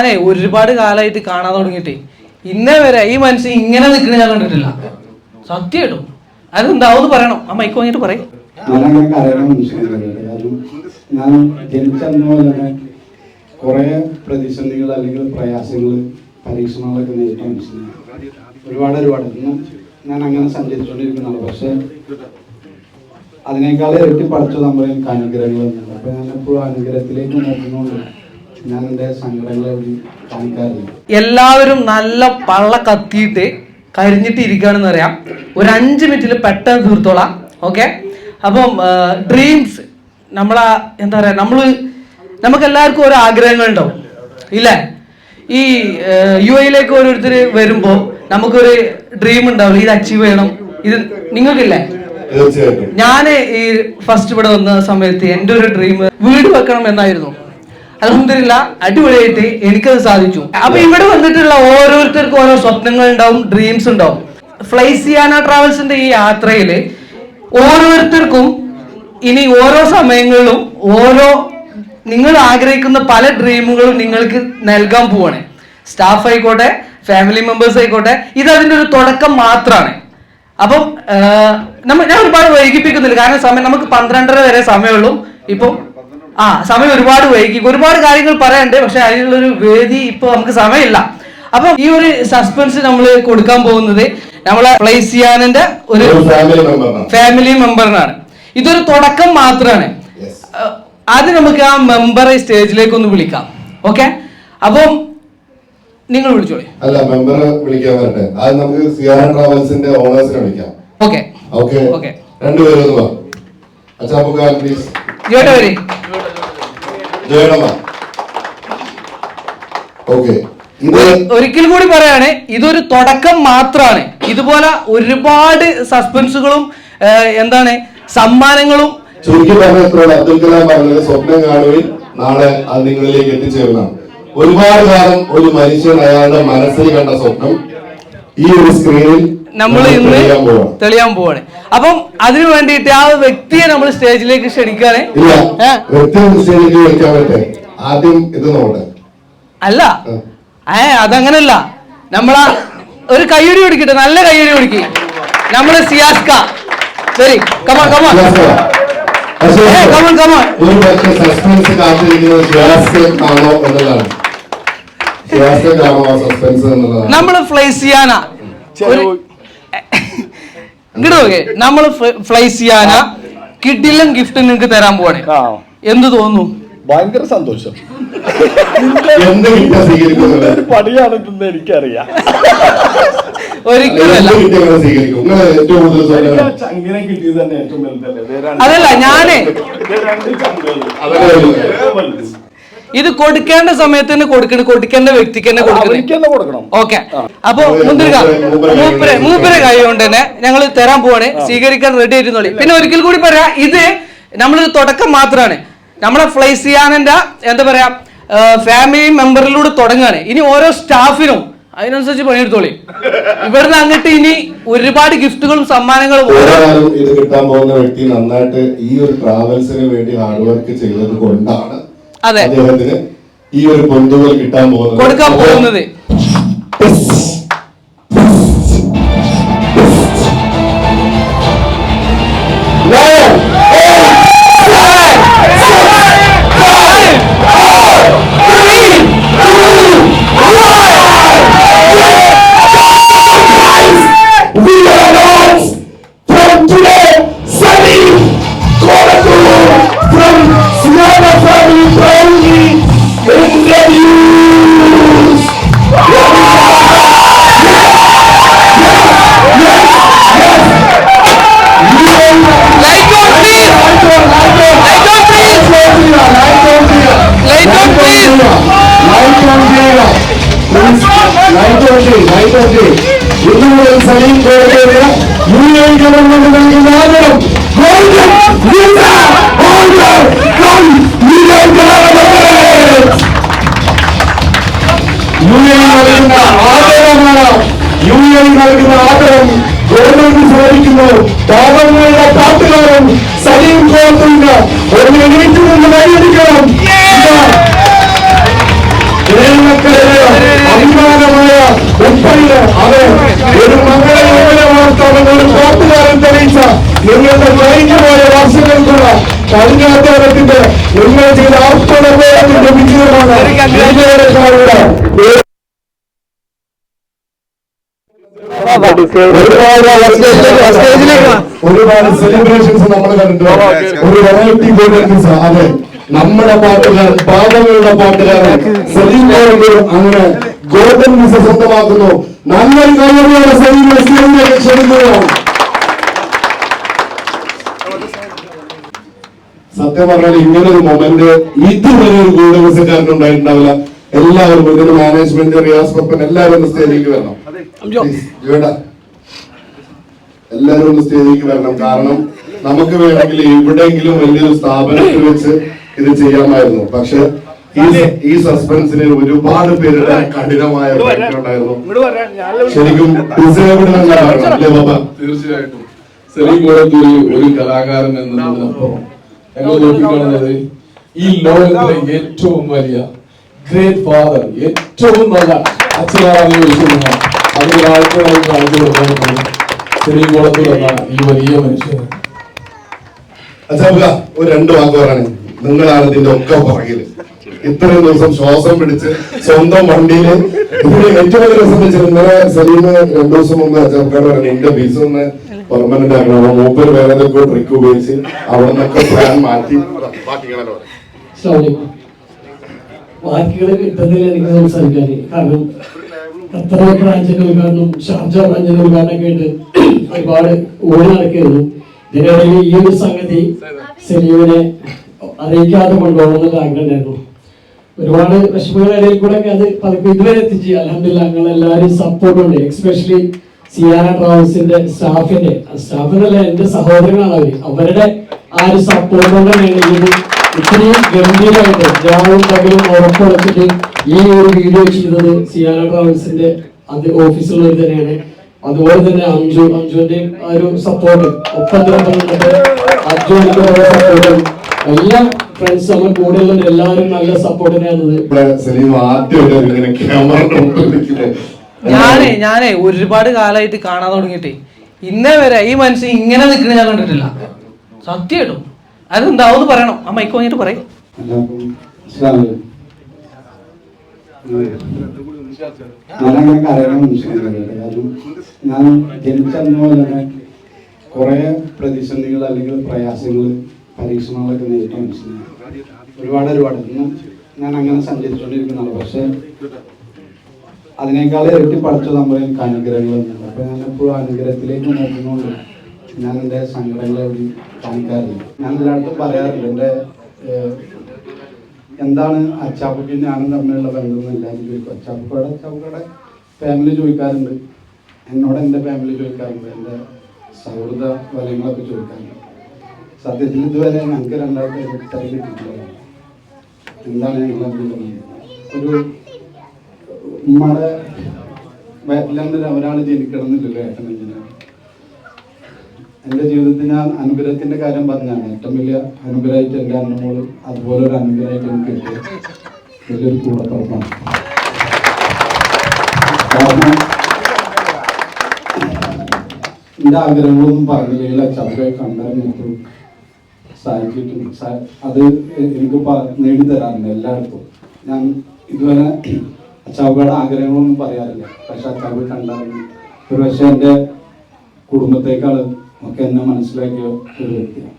ഞാനേ ഒരുപാട് കാലമായിട്ട് കാണാൻ തുടങ്ങിയിട്ടേ. ഇന്നേ വരെ ഈ മനുഷ്യൻ ഇങ്ങനെ നിൽക്കണ ഞാൻ കണ്ടിട്ടില്ല. സത്യമായിട്ടും അതെന്താവും പറയണം. ആ മൈക്ക് വാങ്ങിയിട്ട് പറയും. ഞാൻ കുറേ പ്രതിസന്ധികൾ അല്ലെങ്കിൽ പ്രയാസങ്ങൾ പരീക്ഷണങ്ങളൊക്കെ നേരിട്ട മനുഷ്യനാണ് ഒരുപാട് ഒരുപാട്. ഞാൻ അങ്ങനെ സഞ്ചരിച്ചുകൊണ്ടിരിക്കുന്നതാണ്. പക്ഷെ അതിനേക്കാൾ ഇരട്ടി പഠിച്ചു നമ്മൾ എനിക്ക് അനുഗ്രഹങ്ങൾ അപ്പോൾ അപ്പൊ ഞാൻ എപ്പോഴും അനുഗ്രഹത്തിലേക്ക് നോക്കുന്നതുകൊണ്ട് ഞാൻ എന്റെ സങ്കടങ്ങൾ എവിടെ കാണിക്കാറില്ല എല്ലാവരും നല്ല പള്ള കത്തിയിട്ട് കരിഞ്ഞിട്ട് ഇരിക്കുകയാണെന്ന് അറിയാം ഒരു അഞ്ച് മിനിറ്റിൽ പെട്ടെന്ന് തീർത്തോളാം. ഓക്കെ? അപ്പം ഡ്രീംസ് നമ്മളെ എന്താ പറയാ നമ്മൾ നമുക്ക് എല്ലാവർക്കും ഓരോ ആഗ്രഹങ്ങൾ ഉണ്ടാവും ഇല്ലേ? ഈ യു എയിലേക്ക് ഓരോരുത്തർ വരുമ്പോൾ നമുക്കൊരു ഡ്രീം ഉണ്ടാവില്ല ഇത് അച്ചീവ് ചെയ്യണം. ഇത് നിങ്ങൾക്കില്ലേ? ഞാൻ ഈ ഫസ്റ്റ് ഇവിടെ വന്ന സമയത്ത് എന്റെ ഒരു ഡ്രീം വീട് വെക്കണം എന്നായിരുന്നു. അലഹമില്ല അടിപൊളിയായിട്ട് എനിക്കത് സാധിച്ചു. അപ്പൊ ഇവിടെ വന്നിട്ടുള്ള ഓരോരുത്തർക്കും ഓരോ സ്വപ്നങ്ങൾ ഉണ്ടാവും. ഡ്രീംസ് ഉണ്ടാവും ഫ്ലൈസിയാന ട്രാവൽസിന്റെ ഈ യാത്രയിൽ ഓരോരുത്തർക്കും ഇനി ഓരോ സമയങ്ങളിലും ഓരോ നിങ്ങൾ ആഗ്രഹിക്കുന്ന പല ഡ്രീമുകളും നിങ്ങൾക്ക് നൽകാൻ പോവാണ്. സ്റ്റാഫ് ആയിക്കോട്ടെ ഫാമിലി മെമ്പേഴ്സ് ആയിക്കോട്ടെ ഇത് അതിന്റെ ഒരു തുടക്കം മാത്രമാണ് അപ്പം നമ്മ ഞാൻ ഒരുപാട് വൈകിപ്പിക്കുന്നില്ല. കാരണം സമയം നമുക്ക് പന്ത്രണ്ടര വരെ സമയമുള്ളൂ. ഇപ്പം ആ സമയം ഒരുപാട് വൈകി. ഒരുപാട് കാര്യങ്ങൾ പറയാനുണ്ട് പക്ഷെ അതിനുള്ളൊരു വേദി ഇപ്പൊ നമുക്ക് സമയമില്ല. അപ്പം ഈ ഒരു സസ്പെൻസ് നമ്മൾ കൊടുക്കാൻ പോകുന്നത് നമ്മളെ പ്ലേസിയാനന്റെ ഒരു ഫാമിലി മെമ്പറിനാണ് ഇതൊരു തുടക്കം മാത്രമാണ് അത് നമുക്ക് ആ മെമ്പറെ സ്റ്റേജിലേക്ക് ഒന്ന് വിളിക്കാം. ഓക്കെ അപ്പം നിങ്ങൾ വിളിച്ചോളി. അല്ല മെമ്പറെ വിളിക്കാൻ വരട്ടെ. അത് നമുക്ക് സിയാന ട്രാവൽസിന്റെ ഓണേഴ്സിനെ വിളിക്കാം. Okay okay. രണ്ടുപേരും അച്ഛാ പ്ലീസ് ജോട്ടെ വരി. ഓക്കെ. ഒരിക്കൽ കൂടി പറയാണ് ഇതൊരു തുടക്കം മാത്രമാണ് ഇതുപോലെ ഒരുപാട് സസ്പെൻസുകളും എന്താണ് സമ്മാനങ്ങളും. ചുരുക്കി പറഞ്ഞപ്പോൾ അബ്ദുൽ കലാം പറഞ്ഞത് സ്വപ്നം കാണുവിൻ നാളെ അത് നിങ്ങളിലേക്ക് എത്തിച്ചേർന്നാണ് ഒരുപാട് കാലം ഒരു മനുഷ്യൻ അയാളുടെ മനസ്സിൽ കണ്ട സ്വപ്നം ഈ ഒരു സ്ക്രീനിൽ നമ്മൾ ഇന്ന് തെളിയാൻ പോവാണ്. അപ്പം അതിനു വേണ്ടിയിട്ട് ആ വ്യക്തിയെ നമ്മൾ സ്റ്റേജിലേക്ക് പറ്റേ? ആദ്യം ഇത് അല്ല. ഏ അതങ്ങനല്ല. നമ്മളാ ഒരു കയ്യടി പിടിക്കട്ടെ നല്ല കയ്യടി കൊടുക്കി നമ്മൾ സിയാസ്ക. ശരി കമാ കമാ പക്ഷേ ഏ കമാ കമാ ഒരു പക്ഷേ സസ്പെൻസ് കാത്തിരിക്കുന്നത് എന്നുള്ളതാണ്. എന്നുള്ളതാണ്. നമ്മൾ ഫ്ലൈസിയാന ഇങ്ങോട്ട് നോക്കേ. നമ്മൾ ഫ്ലൈസിയാന കിഡിലും ഗിഫ്റ്റ് നിങ്ങൾക്ക് തരാൻ പോവാണ്. എന്ത് തോന്നുന്നു? ഭയങ്കര സന്തോഷം. ഒരു എനിക്കറിയാം. ഒരിക്കലല്ല കിട്ടിയത് തന്നെ ഏറ്റവും വലുതല്ലേ? അതല്ല, ഞാനേ. ഇത് കൊടുക്കേണ്ട സമയത്ത് തന്നെ കൊടുക്കണം കൊടുക്കേണ്ട വ്യക്തിക്ക് തന്നെ കൊടുക്കണം കൊടുക്കണം. ഓക്കെ. അപ്പൊ മുന്തിരിക മൂപ്പരെ മൂപ്പരെ കൈ കൊണ്ട് തന്നെ ഞങ്ങൾ തരാൻ പോവാണ്. സ്വീകരിക്കാൻ റെഡി ആയിരുന്നോളി പിന്നെ ഒരിക്കൽ കൂടി പറയാ ഇത് നമ്മളൊരു തുടക്കം മാത്രമാണ് നമ്മളെ ഫ്ലൈസിയാനന്റെ എന്താ പറയാ ഫാമിലി മെമ്പറിലൂടെ തുടങ്ങുകയാണ് ഇനി ഓരോ സ്റ്റാഫിനും അതിനനുസരിച്ച് പണിയെടുത്തോളി. ഇവിടുന്ന് അങ്ങോട്ട് ഇനി ഒരുപാട് ഗിഫ്റ്റുകളും സമ്മാനങ്ങളും ഇത് കിട്ടാൻ പോകുന്ന വ്യക്തി നന്നായിട്ട് ഈ ഒരു ട്രാവൽസിന് വേണ്ടി ഹാർഡ് വർക്ക് ചെയ്തത് കൊണ്ടാണ്. അദ്ദേഹത്തിന് ഈ ഒരു പൊന്തുകൾ കിട്ടാൻ പോകുന്നത് കൊടുക്കാൻ പോകുന്നത്. കോടതിയുടെ യു എ ഗവൺമെന്റ് നൽകുന്ന ആദരം യു എ നൽകുന്ന ആദരമാണ് യു എ നൽകുന്ന ആദരം ഗവൺമെന്റ് ചോദിക്കുന്നു പാവങ്ങളുടെ പാട്ടുകാരൻ സലീം കോർത്തുണ്ട്. ഒരു എണീറ്റ് നിന്ന് വഴിയെടുക്കണം അഭിമാനമായ കേരളക്കര നിങ്ങളുടെ പോയ വർഷങ്ങൾക്കുള്ള കഴിഞ്ഞ അധ്യാപനത്തിന്റെ നിങ്ങൾ ചെയ്ത ആത്മനിർഭരത്തിന്റെ വിജയമാണ് ഒരുപാട് സെലിബ്രേഷൻസ് നമ്മൾ കണ്ടിട്ടുണ്ട് ഒരു വെറൈറ്റി പ്രോഗ്രാംസ് അതെ നമ്മുടെ പാട്ടുകാരൻ പാപങ്ങളുടെ പാട്ടുകാരൻ സലീം അങ്ങനെ വിസ സ്വന്തമാക്കുന്നു. നല്ലൊരു കഴിവുള്ള സലീം ക്ഷണിക്കുകയാണ് സത്യം പറഞ്ഞാൽ ഇങ്ങനെ ഒരു മൊമെന്റ് ഇതുവരെ ഒരു ഗോൾഡൻ വിസക്കാരൻ ഉണ്ടായിട്ടുണ്ടാവില്ല എല്ലാവരും ഇതിന്റെ മാനേജ്മെന്റ് റിയാസ് പപ്പൻ എല്ലാവരും ഒന്ന് സ്റ്റേജിലേക്ക് വരണം. എല്ലാവരും ഒന്ന് സ്റ്റേജിലേക്ക് വരണം. കാരണം നമുക്ക് വേണമെങ്കിൽ എവിടെയെങ്കിലും വലിയൊരു സ്ഥാപനത്തിൽ വെച്ച് ഇത് ചെയ്യാമായിരുന്നു. പക്ഷെ ഈ ഈ സസ്പെൻസിന് ഒരുപാട് പേരുടെ കഠിനമായ ശരിക്കും തീർച്ചയായിട്ടും. സെലീം ഒരു കലാകാരൻ എന്നതിനപ്പുറം ഞങ്ങൾ ഈ ലോകത്തിലെ ഏറ്റവും വലിയ ഗ്രേറ്റ് ഫാദർ ഏറ്റവും നല്ല ഈ വലിയ മനുഷ്യൻ. ഒരു രണ്ട് വാക്ക് പറയണേ. നിങ്ങളാണ് ഇതിന്റെ ഒക്കെ പുറകിൽ. ഇത്രയും ദിവസം ശ്വാസം പിടിച്ച് സ്വന്തം വണ്ടിയിൽ ഇതിന് ഏറ്റവും വലിയ രസം വെച്ചാൽ ഇന്നലെ സലീമ് രണ്ടു ദിവസം മുമ്പ് അച്ഛാക്കാട് പറഞ്ഞു എന്റെ ബീസ് ഒന്ന് പെർമനന്റ് ആക്കണം അപ്പൊ മൂപ്പര് വേറെ ട്രിക്ക് ഉപയോഗിച്ച് അവിടെ നിന്നൊക്കെ പ്ലാൻ മാറ്റി. വാക്കുകൾ ബ്രാഞ്ചിന്റെ ഉദ്ഘാടനം ഷാർജ ബ്രാഞ്ചിന്റെ ഉദ്ഘാടനമൊക്കെ ആയിട്ട് ഒരുപാട് ഓടി നടക്കുകയായിരുന്നു. ഇതിനിടയിൽ ഈ ഒരു സംഗതി സലീമിനെ അറിയിക്കാതെ കൊണ്ടുപോകണമെന്നുള്ള ആഗ്രഹം ഉണ്ടായിരുന്നു. ഒരുപാട് വിഷമങ്ങളുടെ ഇടയിൽ കൂടെ അത് ഇതുവരെ എത്തിച്ച്. അലഹമില്ല ഞങ്ങൾ എല്ലാവരും സപ്പോർട്ട് ഉണ്ട്. എക്സ്പെഷ്യലി സിയാന ട്രാവൽസിന്റെ സ്റ്റാഫിന്റെ സ്റ്റാഫിനല്ല എന്റെ സഹോദരങ്ങളാണ് അവർ അവരുടെ ആ ഒരു സപ്പോർട്ട് കൊണ്ടാണ് ഇത് ഇത്രയും ഗംഭീരമായിട്ട് രാവും പകലും ഉറപ്പുവെച്ചിട്ട് ഈ ഒരു വീഡിയോ ചെയ്തത് സിയാന ട്രാവൽസിന്റെ അത് ഓഫീസിലുള്ളവർ തന്നെയാണ്. അതുപോലെ തന്നെ അഞ്ജു അഞ്ജുവിന്റെ ആ ഒരു സപ്പോർട്ട് ഒപ്പം സപ്പോർട്ടും എല്ലാ ഫ്രണ്ട്സ് നമ്മൾ കൂടെയുള്ള എല്ലാവരും നല്ല സപ്പോർട്ട് തന്നെയാണ് ക്യാമറ ഞാനേ ഞാനേ ഒരുപാട് കാലമായിട്ട് കാണാൻ തുടങ്ങിയിട്ടേ. ഇന്നേ വരെ ഈ മനുഷ്യൻ ഇങ്ങനെ നിൽക്കണ ഞാൻ കണ്ടിട്ടില്ല. സത്യമായിട്ടും അതെന്താവെന്ന് പറയണം. ആ മൈക്ക് വാങ്ങിട്ട് പറയും. ഞാനങ്ങനെ ഞാൻ ജനിച്ചന്ന് തന്നെ കുറെ പ്രതിസന്ധികൾ അല്ലെങ്കിൽ പ്രയാസങ്ങൾ പരീക്ഷണങ്ങളൊക്കെ നേരിട്ട മനുഷ്യനാണ് ഒരുപാട് ഒരുപാട് ഞാൻ അങ്ങനെ സഞ്ചരിച്ചുകൊണ്ടിരിക്കുന്നതാണ്. പക്ഷെ അതിനേക്കാൾ ഇരട്ടി പഠിച്ചു നമ്മൾ എനിക്ക് അനുഗ്രഹങ്ങളുണ്ട് അപ്പൊ ഞാൻ എപ്പോഴും അനുഗ്രഹത്തിലേക്ക് നോക്കുന്നതുകൊണ്ട് ഞാൻ എന്റെ സങ്കടങ്ങളെ എവിടെയും കാണിക്കാറില്ല. ഞാൻ എല്ലായിടത്തും പറയാറില്ല എന്റെ എന്താണ് അച്ചാപ്പുക്കും ഞാനും തമ്മിലുള്ള ബന്ധം എന്ന് എല്ലാവരും ചോദിക്കും അച്ചാപ്പുക്കയുടെ അച്ചാപ്പുക്കയുടെ ഫാമിലി ചോദിക്കാറുണ്ട്. എന്നോട് എന്റെ ഫാമിലി ചോദിക്കാറുണ്ട് എന്റെ സൗഹൃദ വലയങ്ങളൊക്കെ ചോദിക്കാറുണ്ട്. സത്യത്തിൽ ഇതുവരെ ഞങ്ങൾക്ക് രണ്ടാമത്തെ ഉത്തരം എന്താണ് ഞങ്ങൾ ഒരു ഉമ്മയുടെ വയറ്റിലെന്തിന് ഒരാൾ ജനിക്കണമെന്നില്ലല്ലോ ഏട്ടൻ എന്തിനാ എന്റെ ജീവിതത്തിൽ ഞാൻ അനുഗ്രഹത്തിന്റെ കാര്യം പറഞ്ഞാണ്. ഏറ്റവും വലിയ അനുഗ്രഹമായിട്ട് എന്റെ അന്നമോളും അതുപോലെ ഒരു അനുഗ്രഹമായിട്ട് എനിക്ക് കിട്ടിയ വലിയൊരു കൂടപ്പുറപ്പാണ്. കാരണം എന്റെ ആഗ്രഹങ്ങളൊന്നും പറഞ്ഞില്ലെങ്കിൽ ചവരെ കണ്ടാൽ നമുക്ക് സാധിച്ചിട്ടും അത് എനിക്ക് നേടിത്തരാറുണ്ട് എല്ലായിടത്തും. ഞാൻ ഇതുവരെ അച്ചാവുകളുടെ ആഗ്രഹങ്ങളൊന്നും പറയാറില്ല. പക്ഷെ അച്ചാവ് കണ്ടാൽ ഒരു പക്ഷെ എന്റെ കുടുംബത്തേക്കാൾ ഒക്കെ എന്നെ മനസ്സിലാക്കിയ ഒരു വ്യക്തിയാണ്.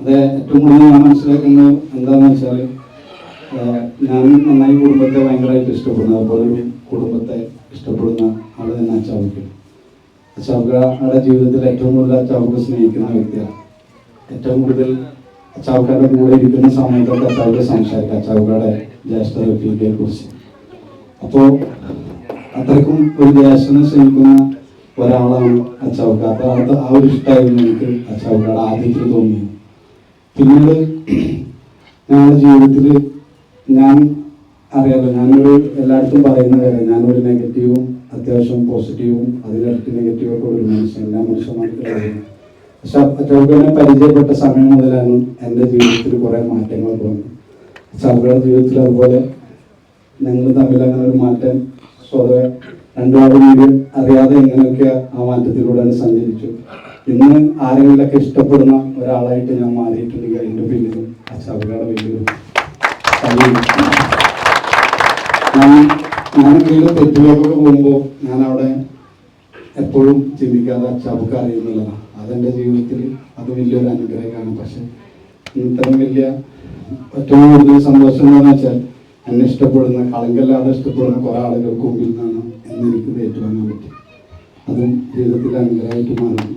അത് ഏറ്റവും കൂടുതൽ ഞാൻ മനസ്സിലാക്കുന്നത് എന്താണെന്ന് വെച്ചാൽ ഞാൻ നന്നായി കുടുംബത്തെ ഭയങ്കരമായിട്ട് ഇഷ്ടപ്പെടുന്നു. അതുപോലെ ഒരു കുടുംബത്തെ ഇഷ്ടപ്പെടുന്ന ആൾ തന്നെ അച്ചാവുക്ക്. അച്ചാവുക്കയുടെ ജീവിതത്തിൽ ഏറ്റവും കൂടുതൽ അച്ചാവുക്ക് സ്നേഹിക്കുന്ന വ്യക്തിയാണ്. ഏറ്റവും കൂടുതൽ അച്ചാവുക്കാരുടെ കൂടെ ഇരിക്കുന്ന സമയത്തൊക്കെ അച്ചാവുക്ക് സംസാരിക്കുക അച്ചാവുക്കയുടെ ജ്യേഷ്ഠ വ്യക്തിയെ കുറിച്ച് അപ്പോൾ അത്രക്കും ഒരു ദേശം ശ്രമിക്കുന്ന ഒരാളാണ് അച്ചാവുക്ക അപ്പൊ അത് ആ ഒരു ഇഷ്ടമായിരുന്നു എനിക്ക് അച്ചാവക്കാട് ആദ്യത്തിൽ തോന്നിയത്. പിന്നീട് ഞങ്ങളുടെ ജീവിതത്തിൽ ഞാൻ അറിയാലോ ഞാനൊരു എല്ലായിടത്തും പറയുന്ന കാര്യം ഞാനൊരു നെഗറ്റീവും അത്യാവശ്യം പോസിറ്റീവും അതിലിരട്ടി നെഗറ്റീവൊക്കെ ഒരു മനുഷ്യൻ ഞാൻ മനുഷ്യമായിട്ട് കഴിയുന്നു പക്ഷെ അച്ചാവുക്കനെ പരിചയപ്പെട്ട സമയം മുതലാണ് എന്റെ ജീവിതത്തിൽ കുറേ മാറ്റങ്ങൾ തോന്നി അച്ചാവുക്കയുടെ ജീവിതത്തിൽ അതുപോലെ ഞങ്ങൾ തമ്മിൽ അങ്ങനെ ഒരു മാറ്റം. സ്വതവേ രണ്ടാളും വീട് അറിയാതെ എങ്ങനെയൊക്കെ ആ മാറ്റത്തിലൂടെ സഞ്ചരിച്ചു ഇന്ന് ആരെങ്കിലൊക്കെ ഇഷ്ടപ്പെടുന്ന ഒരാളായിട്ട് ഞാൻ മാറിയിട്ടുണ്ടെങ്കിൽ എന്റെ പിന്നിലും അച്ചാബുകളുടെ വലിയൊരു. ഞാൻ ഞാൻ തെറ്റുകളൊക്കെ പോകുമ്പോൾ ഞാൻ അവിടെ എപ്പോഴും ചിന്തിക്കാതെ അച്ചാബുക്ക് അറിയുന്നുള്ളതാണ് അതെന്റെ ജീവിതത്തിൽ അത് വലിയൊരു അനുഗ്രഹമാണ്. പക്ഷെ ഇത്രയും വലിയ ഏറ്റവും കൂടുതൽ സന്തോഷം എന്താണെന്ന് വെച്ചാൽ എന്നെ ഇഷ്ടപ്പെടുന്ന കളങ്കല്ലാതെ ഇഷ്ടപ്പെടുന്ന കുറെ ആളുകൾക്ക് മുമ്പിൽ നിന്നാണ് എന്ന് എനിക്ക് ഏറ്റുവാങ്ങാൻ പറ്റി അതും ജീവിതത്തിൽ അനുഗ്രഹമായിട്ട് മാറുന്നു.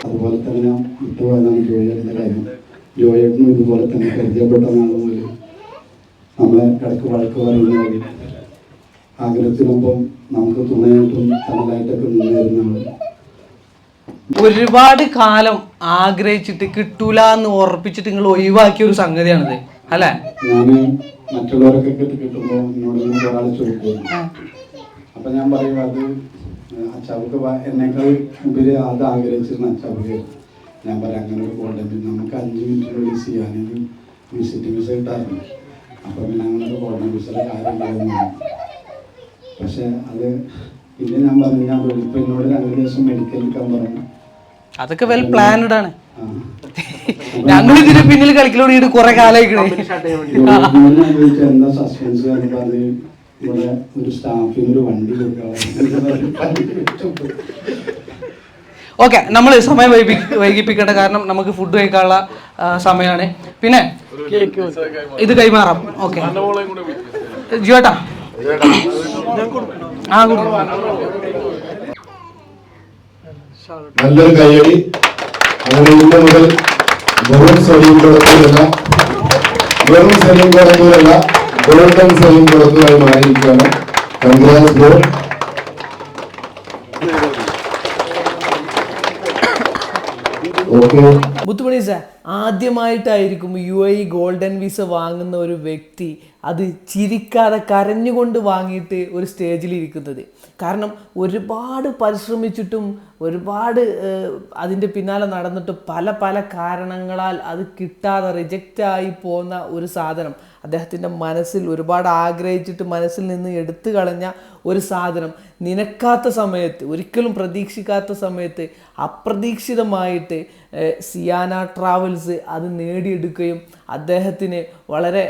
അതുപോലെ തന്നെ വിട്ടുപോയതാണ് ജോയേട്ടന്റെ കാര്യം. ജോയേട്ടനും ഇതുപോലെ തന്നെ പരിചയപ്പെട്ട നാൾ മുതൽ നമ്മളെ ഇടയ്ക്ക് വഴക്ക് പറയുന്ന കാര്യം ആഗ്രഹത്തിനൊപ്പം നമുക്ക് തുണയായിട്ടും തണലായിട്ടൊക്കെ നിന്നിരുന്ന ആൾ ഒരുപാട് കാലം ആഗ്രഹിച്ചിട്ട് കിട്ടൂല എന്ന് ഉറപ്പിച്ചിട്ട് നിങ്ങൾ ഒഴിവാക്കിയ ഒരു സംഗതിയാണിത് അല്ലേ? ഞാൻ മറ്റുള്ളവരൊക്കെ കിട്ടി കിട്ടുമ്പോൾ എന്നോട് ഒരാൾ ചോദിക്കുന്നു. അപ്പൊ ഞാൻ പറയും അത് അച്ചാവുക്ക് എന്നേക്കാൾ ഉപരി അത് ആഗ്രഹിച്ചിരുന്ന അച്ചാവുക ഞാൻ പറയാം അങ്ങനെ ഒരു ബിൻ നമുക്ക് അഞ്ച് മിനിറ്റിനുള്ളിൽ ചെയ്യാനും വിസിറ്റ് വിസ കിട്ടാറുണ്ട്. അപ്പൊ പിന്നെ അങ്ങനെ ഒരു ഗോൾഡൻ കാര്യം കാര്യമില്ലായിരുന്നു പക്ഷെ അത് പിന്നെ ഞാൻ പറഞ്ഞു ഞാൻ ഇപ്പൊ എന്നോട് രണ്ട് ദിവസം മെഡിക്കൽ എടുക്കാൻ പറഞ്ഞു. അതൊക്കെ വെൽ പ്ലാൻഡ് ആണ്. ഞങ്ങൾ ഇതിന് പിന്നിൽ കളിക്കലോട് കുറെ കാലമായിക്കണേ സസ്പെൻസ് ഇവിടെ ഒരു സ്റ്റാഫിന് ഒരു വണ്ടി കൊടുക്കണം ഓക്കെ നമ്മൾ സമയം വൈകി വൈകിപ്പിക്കേണ്ട കാരണം നമുക്ക് ഫുഡ് കഴിക്കാനുള്ള സമയമാണ് പിന്നെ ഇത് കൈമാറാം. ഓക്കെ. ജിയോട്ടാ? ആ കൊടുക്കും. നല്ലൊരു കയ്യടി. അങ്ങനെ ഇന്ന് മുതൽ വെറും സലീം കൊടുത്തൂരല്ല വെറും സലീം കൊടുത്തൂരല്ല ഗോൾഡൻ സലീം കൊടുത്തൂരായി മാറിയിരിക്കുകയാണ് കൺഗ്രാസ് ഓക്കെ. മുത്തുമണി സാർ ആദ്യമായിട്ടായിരിക്കും യു എ ഗോൾഡൻ വിസ വാങ്ങുന്ന ഒരു വ്യക്തി അത് ചിരിക്കാതെ കരഞ്ഞുകൊണ്ട് വാങ്ങിയിട്ട് ഒരു സ്റ്റേജിൽ ഇരിക്കുന്നത്. കാരണം ഒരുപാട് പരിശ്രമിച്ചിട്ടും ഒരുപാട് അതിന്റെ പിന്നാലെ നടന്നിട്ട് പല പല കാരണങ്ങളാൽ അത് കിട്ടാതെ റിജക്റ്റായി പോകുന്ന ഒരു സാധനം. അദ്ദേഹത്തിന്റെ മനസ്സിൽ ഒരുപാട് ആഗ്രഹിച്ചിട്ട് മനസ്സിൽ നിന്ന് എടുത്തു കളഞ്ഞ ഒരു സാധനം. നിനക്കാത്ത സമയത്ത് ഒരിക്കലും പ്രതീക്ഷിക്കാത്ത സമയത്ത് അപ്രതീക്ഷിതമായിട്ട് സിയാന ട്രാവൽസ് അത് നേടിയെടുക്കുകയും അദ്ദേഹത്തിന് വളരെ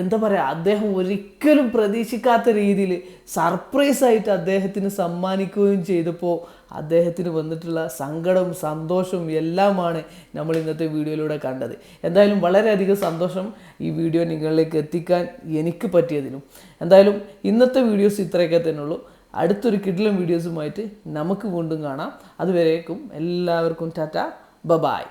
എന്താ പറയുക അദ്ദേഹം ഒരിക്കലും പ്രതീക്ഷിക്കാത്ത രീതിയിൽ സർപ്രൈസ് ആയിട്ട് അദ്ദേഹത്തിന് സമ്മാനിക്കുകയും ചെയ്തപ്പോൾ അദ്ദേഹത്തിന് വന്നിട്ടുള്ള സങ്കടവും സന്തോഷവും എല്ലാമാണ് നമ്മൾ ഇന്നത്തെ വീഡിയോയിലൂടെ കണ്ടത്. എന്തായാലും വളരെയധികം സന്തോഷം ഈ വീഡിയോ നിങ്ങളിലേക്ക് എത്തിക്കാൻ എനിക്ക് പറ്റിയതിനും. എന്തായാലും ഇന്നത്തെ വീഡിയോസ് ഇത്രയൊക്കെ തന്നെ ഉള്ളൂ. അടുത്തൊരു കിഡിലും വീഡിയോസുമായിട്ട് നമുക്ക് വീണ്ടും കാണാം. അതുവരേക്കും എല്ലാവർക്കും ടാറ്റ. ബബായ്.